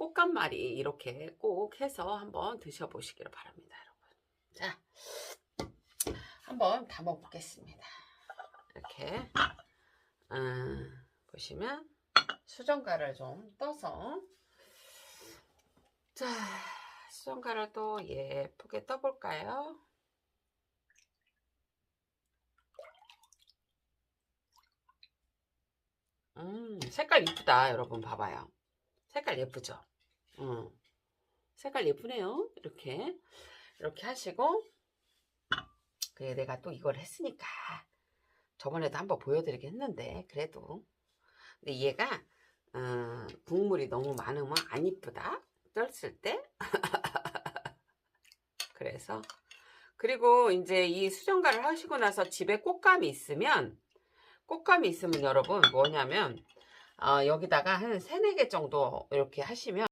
꽃감말이 이렇게 꼭 해서 한번 드셔보시기를 바랍니다, 여러분. 자, 한번 담아보겠습니다. 이렇게 음, 보시면 수정가를 좀 떠서 자, 수정가를 또 예쁘게 떠볼까요? 음, 색깔 이쁘다, 여러분 봐봐요. 색깔 예쁘죠? 음, 색깔 예쁘네요. 이렇게. 이렇게 하시고 그래 내가 또 이걸 했으니까 저번에도 한번 보여드리긴 했는데 그래도. 근데 얘가 어, 국물이 너무 많으면 안 이쁘다. 떴을 때. 그래서. 그리고 이제 이 수정가를 하시고 나서 집에 꽃감이 있으면 꽃감이 있으면 여러분 뭐냐면 어, 여기다가 한 세네 개 정도 이렇게 하시면